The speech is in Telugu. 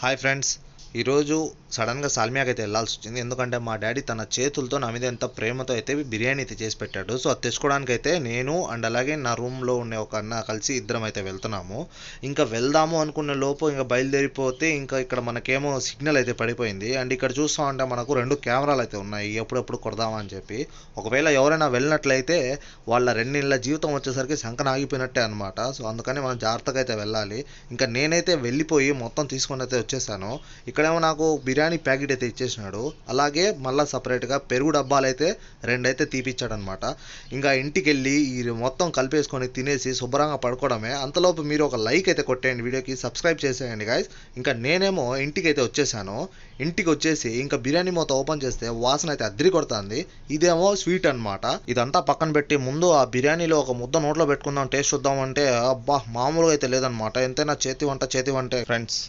హాయ్ ఫ్రెండ్స్ ఈరోజు సడన్గా సాల్మియాకి అయితే వెళ్ళాల్సి వచ్చింది ఎందుకంటే మా డాడీ తన చేతులతో నా మీద ఎంత ప్రేమతో అయితే బిర్యానీ అయితే చేసి పెట్టాడు. సో అది తెచ్చుకోవడానికి అయితే నేను అండ్ అలాగే నా రూమ్లో ఉండే ఒక అన్న కలిసి ఇద్దరం అయితే వెళ్తున్నాము. ఇంకా వెళ్దాము అనుకున్న లోపు ఇంకా బయలుదేరిపోతే ఇంకా ఇక్కడ మనకేమో సిగ్నల్ అయితే పడిపోయింది. అండ్ ఇక్కడ చూస్తా ఉంటే మనకు రెండు కెమెరాలు అయితే ఉన్నాయి. ఎప్పుడెప్పుడు కొడదామా అని చెప్పి. ఒకవేళ ఎవరైనా వెళ్ళినట్లయితే వాళ్ళ రెండిళ్ళ జీవితం వచ్చేసరికి శంకన ఆగిపోయినట్టే అనమాట సో అందుకని మనం జాగ్రత్తగా అయితే వెళ్ళాలి. ఇంకా నేనైతే వెళ్ళిపోయి మొత్తం తీసుకొని అయితే వచ్చేసాను. ఇక్కడేమో నాకు బిర్యానీ ప్యాకెట్ అయితే ఇచ్చేసినాడు. అలాగే మళ్ళీ సపరేట్గా పెరుగు డబ్బాలు అయితే రెండైతే తీపిచ్చాడనమాట ఇంకా ఇంటికి వెళ్ళి ఈ మొత్తం కలిపేసుకొని తినేసి శుభ్రంగా పడుకోవడమే. అంతలోపు మీరు ఒక లైక్ అయితే కొట్టేయండి వీడియోకి సబ్స్క్రైబ్ చేసేయండి గాయస్ ఇంకా నేనేమో ఇంటికి అయితే వచ్చేసాను. ఇంటికి వచ్చేసి ఇంకా బిర్యానీ మొత్తం ఓపెన్ చేస్తే వాసన అయితే అద్దరి కొడుతుంది. ఇదేమో స్వీట్ అన్నమాట. ఇదంతా పక్కన పెట్టి ముందు ఆ బిర్యానీలో ఒక ముద్ద నోట్లో పెట్టుకుందాం టేస్ట్ చూద్దాం అంటే అబ్బా మామూలుగా అయితే లేదనమాట ఎంతైనా చేతి వంట చేతి వంటే ఫ్రెండ్స్